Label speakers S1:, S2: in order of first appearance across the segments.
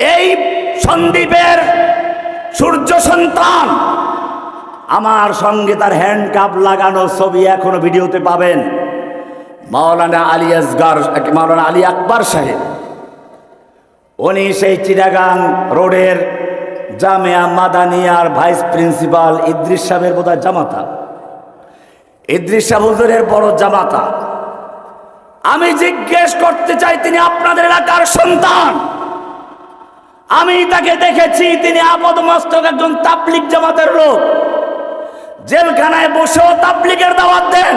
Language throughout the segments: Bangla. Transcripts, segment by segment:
S1: এই সন্দীপের সূর্য সন্তান। আমার সঙ্গে তার হ্যান্ড কাপ লাগানো ছবি এখনও ভিডিওতে পাবেন। মাওলানা আলী আসগার, মাওলানা আলী আকবর সাহেব। উনি সেই চিটাগাং রোডের জামিয়া মাদানিয়ার ভাইস প্রিন্সিপাল ইদ্রিস সাহেবের বোধহয় জামাতা। ইদ্রিস সাহেব বড় জামাতা। আমি জিজ্ঞেস করতে চাই, তিনি আপনাদের এলাকার সন্তান। আমি তাকে দেখেছি, তিনি আপদ মস্তক একজন তাবলিক জামাতের লোক। জেলখানায় বসেও তাবলিকের দাওয়াত দেন।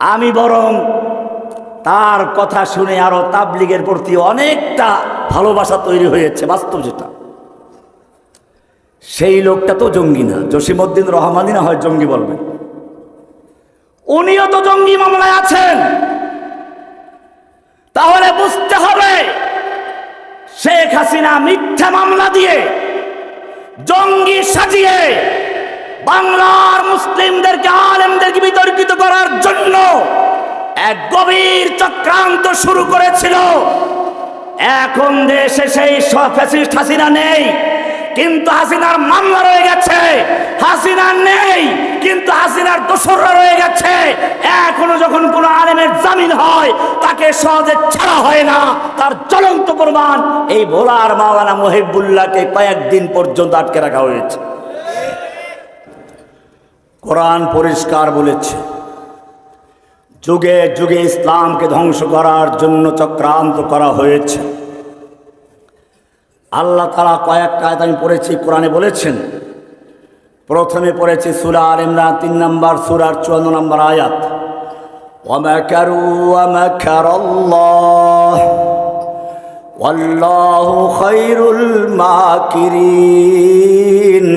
S1: আমি বরং তার কথা শুনে আরও তাবলিগের প্রতি অনেকটা ভালোবাসা তৈরি হয়েছে, বাস্তব যেটা। সেই লোকটা তো জঙ্গি না, জসিমউদ্দিন রহমানি না হয় জঙ্গি বলবেন উনিও তো জঙ্গি মামলায় আছেন। তাহলে বুঝতে হবে শেখ হাসিনা মিথ্যা মামলা দিয়ে জঙ্গি সাজিয়ে বাংলার মুসলিমদেরকে, আলেমদেরকে বিতর্কিত করার জন্য এক গভীর চক্রান্ত শুরু করেছিল। এখন দেশে সেই ফ্যাসিস্ট হাসিনা নেই, কিন্তু হাসিনার মামলা রয়ে গেছে। হাসিনা নেই, কিন্তু হাসিনার দোসররা রয়ে গেছে। আলেমের জামিন হয়, তাকে সহজে ছাড়া হয় না। তার জ্বলন্ত প্রমাণ এই ভোলার মাওলানা মহিবুল্লাহকে কয়েকদিন পর্যন্ত আটকে রাখা হয়েছে। কোরআন পরিষ্কার বলেছে, যুগে যুগে ইসলামকে ধ্বংস করার জন্য চক্রান্ত করা হয়েছে। আল্লাহ তারা কয়েকটা আয়াত আমি পড়েছি, কোরআনে বলেছেন, প্রথমে পড়েছি সুরা আর ইমরান, তিন নম্বর, সুরার চুয়ান্ন নম্বর আয়াত। ومكروا ومكر الله والله خير الماكرين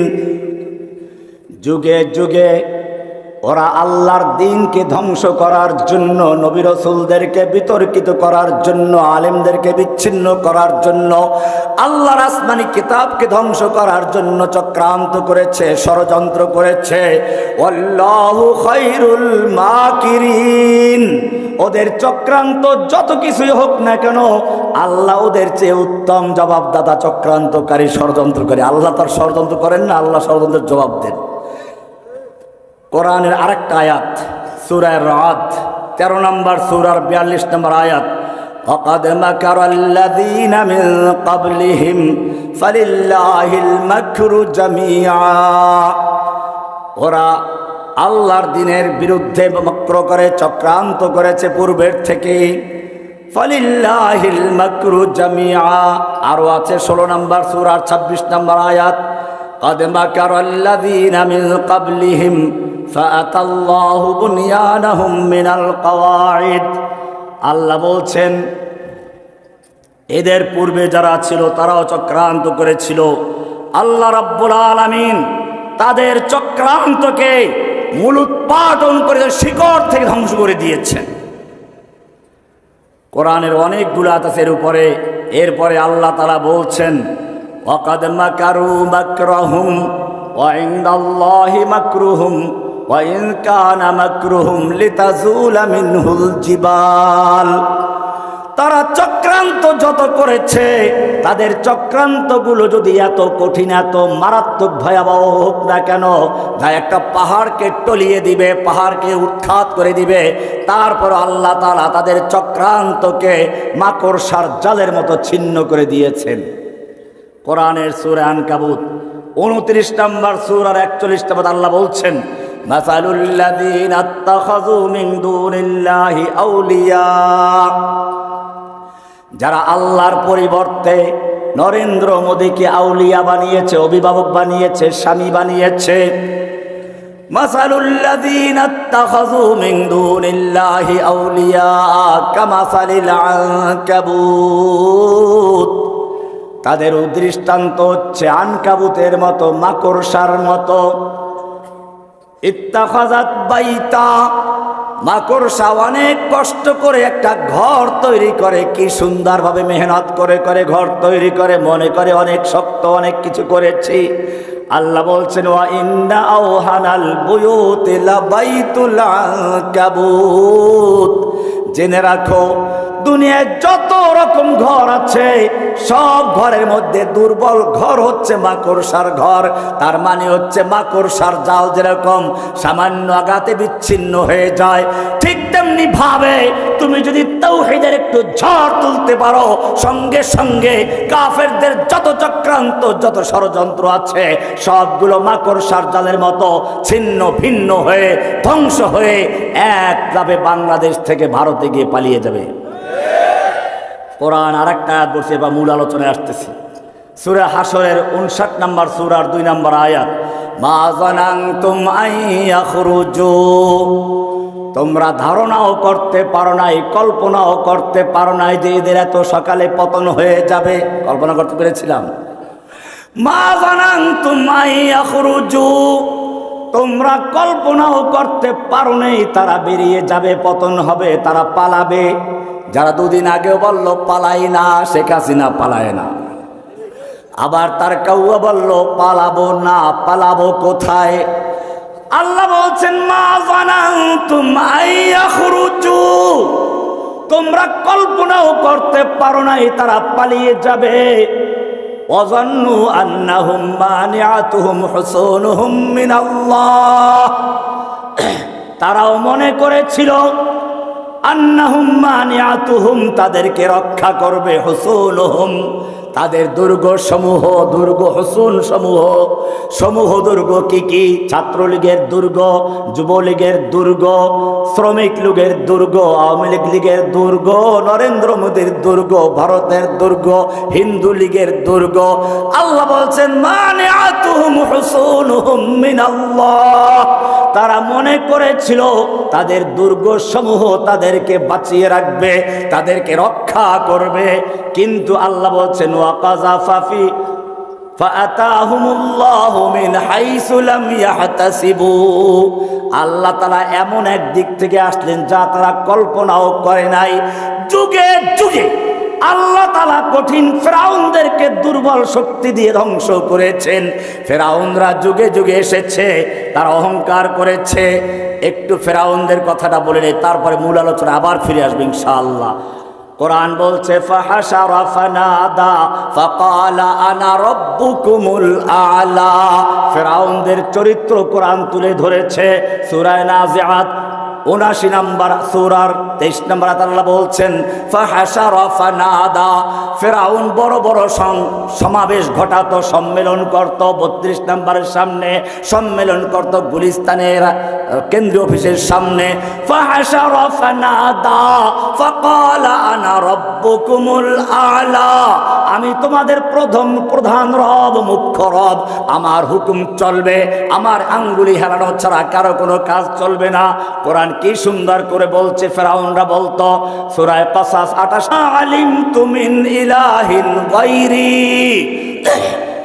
S1: যুগে যুগে ওরা আল্লাহর দিনকে ধ্বংস করার জন্য, নবী রসুলদেরকে বিতর্কিত করার জন্য, আলেমদেরকে বিচ্ছিন্ন করার জন্য, আল্লাহর আসমানি কিতাবকে ধ্বংস করার জন্য চক্রান্ত করেছে, ষড়যন্ত্র করেছে। ওদের চক্রান্ত যত কিছুই হোক না কেন, আল্লাহ ওদের চেয়ে উত্তম জবাবদাতা চক্রান্তকারী, ষড়যন্ত্রকারী। আল্লাহ তার ষড়যন্ত্র করেন না, আল্লাহ ষড়যন্ত্রের জবাব দেন। কোরআনের আরেকটা আয়াত সুরায় রাত তেরো নম্বর সুরার বিয়াল্লিশ নম্বর আয়াত وقد مكر الذين من قبلهم فلله المكر جميعا ওরা আল্লাহর দিনের বিরুদ্ধে মক্র করে চক্রান্ত করেছে পূর্বের থেকে ফালিল্লাহিল মাকরু জামিয়া আরো আছে ষোলো নম্বর সুরার ছাব্বিশ নম্বর আয়াত قد مكر الذين من قبلهم فأتى الله بنيانهم من القواعد আল্লাহ বলছেন এদের পূর্বে যারা ছিল তারাও চক্রান্ত করেছিল আল্লাহ রাব্বুল আলামিন তাদের চক্রান্তকে মূল উৎপাদন করে শিকড় থেকে ধ্বংস করে দিয়েছেন কোরআনের অনেকগুলো আতাসের উপরে এরপরে আল্লাহ তালা বলছেন وقد مكروا مكرهم وعند الله লিতাজুল জিবাল। তারা চক্রান্ত যত করেছে, তাদের চক্রান্তগুলো যদি এত কঠিন, এত মারাত্মক, ভয়াবহ হোক না কেন, যা একটা পাহাড়কে টলিয়ে দিবে, পাহাড়কে উৎখাত করে দিবে, তারপর আল্লাহ তালা তাদের চক্রান্তকে মাকড়সার জালের মতো ছিন্ন করে দিয়েছেন। কোরআনের সুরে আনকাবুত, উনত্রিশ নম্বর সুর আর একচল্লিশ নম্বর আল্লাহ বলছেন মাসালুল্লাযীনা আত্তাখাযু মিন দুনিল্লাহি আউলিয়া যারা আল্লাহর পরিবর্তে নরেন্দ্র মোদীকে আউলিয়া বানিয়েছে, অভিভাবক বানিয়েছে, স্বামী বানিয়েছে তাদের দৃষ্টান্ত হচ্ছে আনকাবুতের মতো, মাকড়সার মতো ইত্তাখাজাত বাইতা। মাকড়সা অনেক কষ্ট করে একটা ঘর তৈরি করে, কি সুন্দরভাবে মেহনত করে করে ঘর তৈরি করে, মনে করে অনেক শক্ত, অনেক কিছু করেছি। আল্লাহ বলছেন, ওয়া ইন্না আওহানাল বুয়ুতি লাবাইতুল আনকাবুত জেনে রাখো দুনিয়ায় যত রকম ঘর আছে, সব ঘরের মধ্যে দুর্বল ঘর হচ্ছে মাকড়সার ঘর। তার মানে হচ্ছে মাকড়সার জাল যেরকম সামান্য আঘাতে বিচ্ছিন্ন হয়ে যায়। ঠিক তেমনি ভাবে তুমি যদি তৌহিদের একটু ঝড় তুলতে পারো, সঙ্গে সঙ্গে কাফেরদের যত চক্রান্ত, যত ষড়যন্ত্র আছে, সবগুলো মাকড়সার জালের মতো ছিন্ন ভিন্ন হয়ে ধ্বংস হয়ে এক যাবে বাংলাদেশ থেকে ভারতে গিয়ে পালিয়ে যাবে। কোরআন আর একটা আয়াত বলছে বা মূল আলোচনায় আসতেছি। সুরা হাসরের উনষাট নাম্বার সুরার দুই নাম্বার আয়াত তোমরা ধারণাও করতে পারো নাই, কল্পনাও করতে পারো নাই যে এদের এত সকালে পতন হয়ে যাবে। কল্পনা করতে পেরেছিলাম। মা জানান্তুম আইয়া খুরুজু তোমরা কল্পনাও করতে পারো নেই, তারা বেরিয়ে যাবে, পতন হবে, তারা পালাবে। যারা দুদিন আগেও বলল, পালাই না শেখ হাসিনা পালায় না। আবার তার কাউয়া বলল, পালাবো না, পালাবো কোথায়? আল্লাহ বলছেন, মা খুরুজু তোমরা কল্পনাও করতে পারো নাই, তারা পালিয়ে যাবে। অজন্নু আন্নাহুম মানিআতুহুম হুসুনুহুম মিনাল্লাহ। তারাও মনে করেছিল আন্নাহুম মানিআতুহুম তাদেরকে রক্ষা করবে হুসুনুহুম তাদের দুর্গ সমূহ, দুর্গ হসুন সমূহ। সমূহ দুর্গ কি কি? ছাত্রলীগের দুর্গ, যুবলীগের দুর্গ, শ্রমিক লীগের দুর্গ, আওয়ামী লীগ লীগের দুর্গ, নরেন্দ্র মোদীর দুর্গ, ভারতের দুর্গ, হিন্দু লীগের দুর্গ। আল্লাহ বলছেন মানে তারা মনে করেছিল, তাদের দুর্গ সমূহ তাদেরকে বাঁচিয়ে রাখবে, তাদেরকে রক্ষা করবে। কিন্তু আল্লাহ বলছেন ওয়াকাজা ফাফি আল্লাহ তারা এমন এক দিক থেকে আসলেন যা তারা কল্পনাও করে নাই। যুগে যুগে আল্লাহ তালা কঠিন ফেরাউনদেরকে দুর্বল শক্তি দিয়ে ধ্বংস করেছেন। ফেরাউনরা যুগে যুগে এসেছে, তার অহংকার করেছে। একটু ফেরাউনদের কথাটা বলে নেই তারপরে মূল আলোচনা আবার ফিরে আসবে ইনশাআল্লাহ। কোরআন বলছে আলা। ফেরাউনদের চরিত্র কোরআন তুলে ধরেছে সুরায় নাজিআত উনাশি নাম্বার সুরার তেইশ নাম্বার আল্লাহ বলছেন ফেরাউন বড় বড় সমাবেশ ঘটাতো, সম্মেলন করত, বত্রিশ নাম্বারের সামনে সম্মেলন করত গুলিস্তানের কেন্দ্রীয় অফিসের সামনে। আলা। আমি তোমাদের প্রথম প্রধান রব, মুখ্য রব। আমার হুকুম চলবে, আমার আঙ্গুলি হেরানো ছাড়া কারও কোনো কাজ চলবে না। কোরআন কি সুন্দর করে বলছে ফেরাউনরা বলতো সুরায় পাশাস আটাশ আলিম তুমিন ইলাহিন গাইরি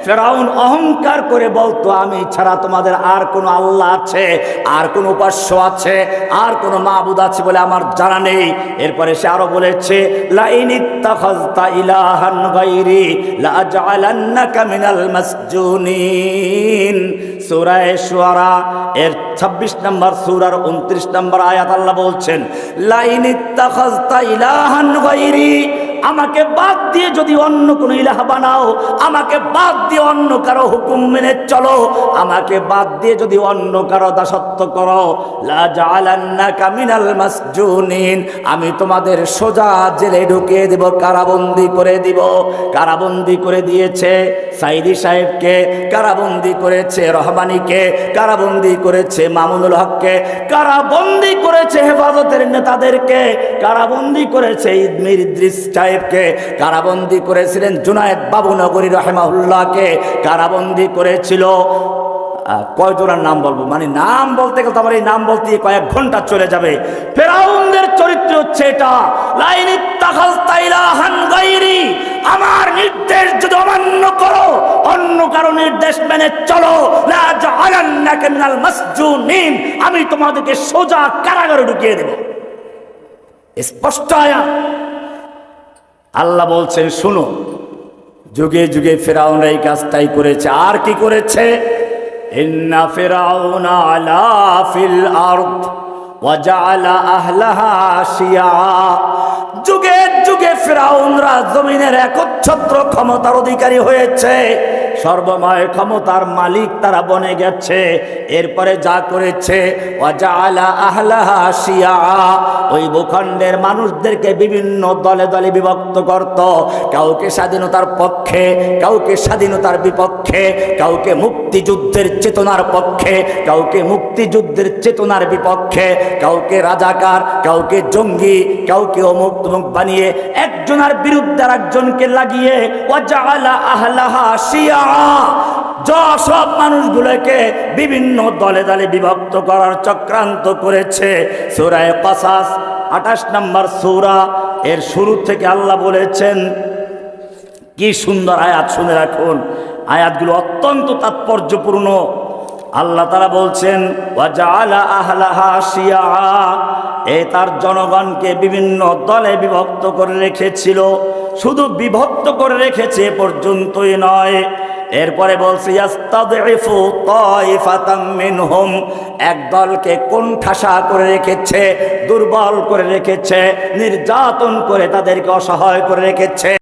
S1: ফেরাউন অহংকার করে বলতো, আমি ছাড়া তোমাদের আর কোনো আল্লাহ আছে, আর কোনো উপাস্য আছে, আর কোনো মাবুদ আছে বলে আমার জানা নেই। এরপরে সে আরও বলেছে এর 26 নম্বর সূরার 29 নম্বর আয়াত আল্লাহ বলছেন লাইনিত্তাখাযতা ইলাহান আমাকে বাদ দিয়ে যদি অন্য কোনো ইলাহ বানাও, আমাকে বাদ দিয়ে অন্য কারও হুকুম মেনে চলো, আমাকে বাদ দিয়ে যদি অন্য কারও দাসত্ব করো, লা জাআলান্নাকা মিনাল মাসজুনিন, আমি তোমাদের সোজা জেলে ঢুকিয়ে দেব, কারাবন্দি করে দিব। কারাবন্দি করে দিয়েছে সাইদি সাহেবকে, কারাবন্দি করেছে রহমানিকে, কারাবন্দি করেছে মামুনুল হককে, কারাবন্দি করেছে হেফাজতের নেতাদেরকে, কারাবন্দি করেছে ইদমির ইদ্রিস সাহেবকে কারাবন্দি করেছিলেন জুনায়েদ বাবু নগরী রহেমাউল্লাহকে কারাবন্দি করেছিল। কয়জনের নাম বলব? মানে নাম বলতে গেলে তো আমার এই নাম বলতে কয়েক ঘণ্টা চলে যাবে। ফেরাউনদের চরিত্র হচ্ছে এটা। লাইনি আমার নির্দেশ যদি অমান্য করো, অন্য কারও নির্দেশ মেনে চলো। আমি তোমাদেরকে সোজা কারাগারে ঢুকিয়ে দেব। স্পষ্ট আয়াত। আল্লাহ বলছেন, শুনো, যুগে যুগে ফেরাউন এই কাজটাই করেছে। আর কি করেছে? ইন্না ফেরাউনা আলা ফিল আরদ ওয়াজালা আহলাহা শিয়া। যুগে যুগে ফেরাউনরা জমিনের একচ্ছত্র ক্ষমতার অধিকারী হয়েছে। সর্বময় ক্ষমতার মালিক তারা বনে গেছে। এরপরে যা করেছে ওই ভূখণ্ডের মানুষদেরকে বিভিন্ন দলে দলে বিভক্ত করত। কাউকে স্বাধীনতার পক্ষে, কাউকে স্বাধীনতার বিপক্ষে, কাউকে মুক্তিযুদ্ধের চেতনার পক্ষে, কাউকে মুক্তিযুদ্ধের চেতনার বিপক্ষে, কাউকে রাজাকার, কাউকে জঙ্গি, কাউকে অমুক তমুক বানিয়ে একজনের বিরুদ্ধে আর একজনকে লাগিয়ে, ওয়াজাআলা আহলাহা শিয়া। যা সব মানুষগুলোকে বিভিন্ন দলে দলে বিভক্ত করার চক্রান্ত করেছে। সুরায় কাসাস, আঠাশ নম্বর সূরা, এর শুরু থেকে আল্লাহ বলেছেন, কি সুন্দর আয়াত শুনে রাখুন। আয়াতগুলো অত্যন্ত তাৎপর্যপূর্ণ। আল্লাহ তারা বলছেন এ তার জনগণকে বিভিন্ন দলে বিভক্ত করে রেখেছিল। শুধু বিভক্ত করে রেখেছে পর্যন্তই নয় এরপরে বলছি একদলকে কোণঠাসা করে রেখেছে, দুর্বল করে রেখেছে, নির্যাতন করে তাদেরকে অসহায় করে রেখেছে।